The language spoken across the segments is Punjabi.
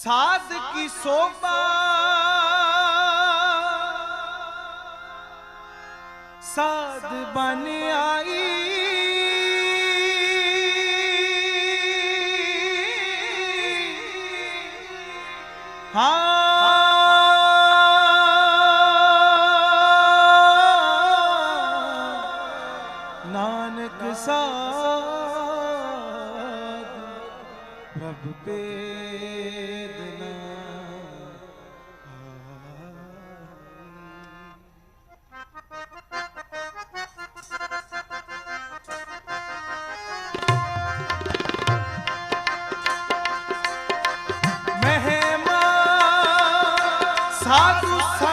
साध की शोभा। साध बन आई। हाँ। Santo, Santo.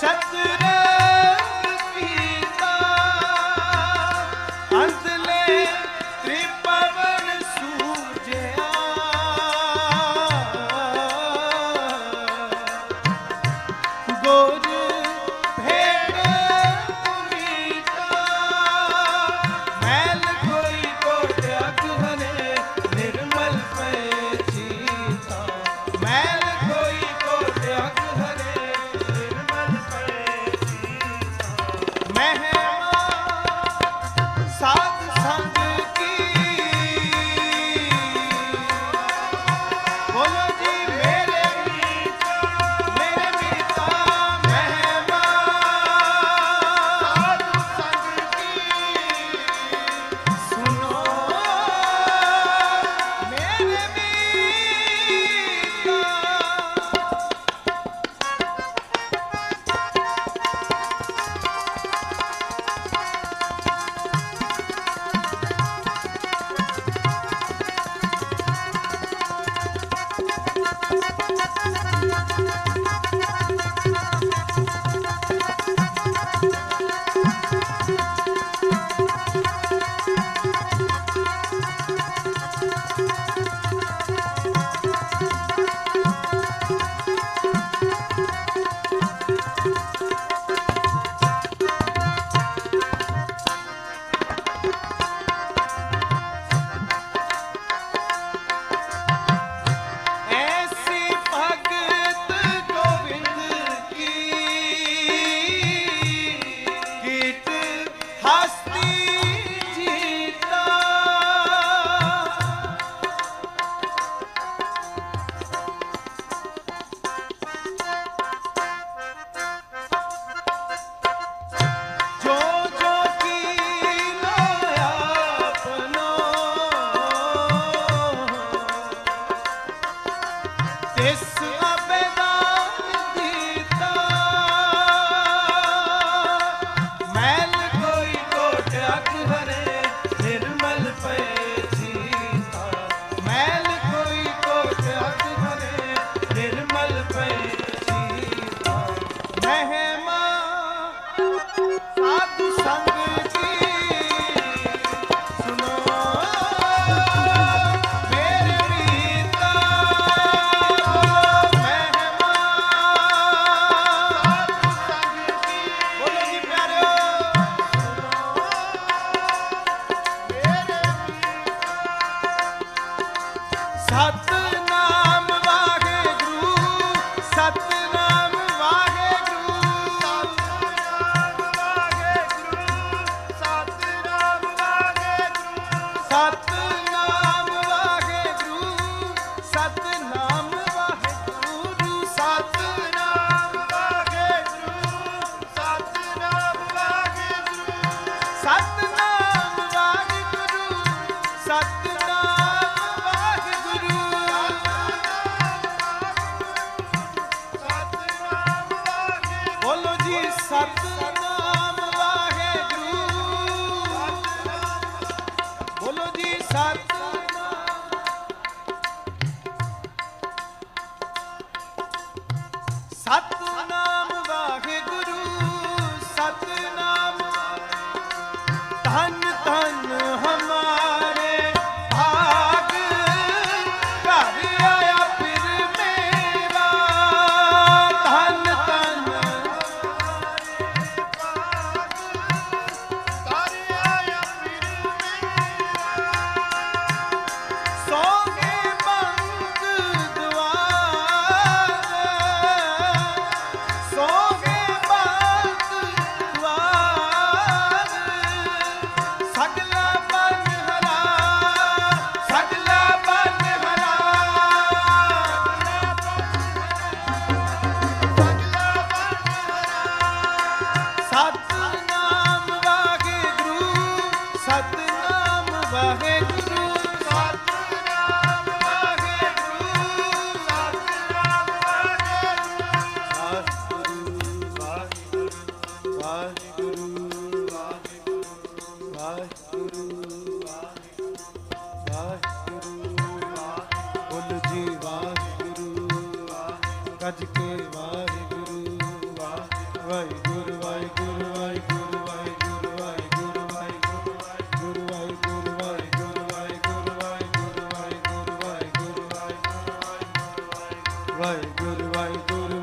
ਸਤਿ ਰੰਗ ਕੀ ਮਹਿਮਾ ਸਾਧ ਸੰਗ आरती সাথ ਸਾਜ ਕੇ ਵਾਹਿਗੁਰੂ ਵਾਹਿਗੁਰੂ ਵਾਹਿਗੁਰੂ ਵਾਹਿਗੁਰੂ ਵਾਹਿਗੁਰੂ ਵਾਹਿਗੁਰੂ ਵਾਹਿਗੁਰੂ ਵਾਹਿਗੁਰੂ ਵਾਹਿਗੁਰੂ ਵਾਹਿਗੁਰੂ ਵਾਹਿਗੁਰੂ ਵਾਹਿਗੁਰੂ ਵਾਹਿਗੁਰੂ ਵਾਹਿਗੁਰੂ ਵਾਹਿਗੁਰੂ ਵਾਹਿਗੁਰੂ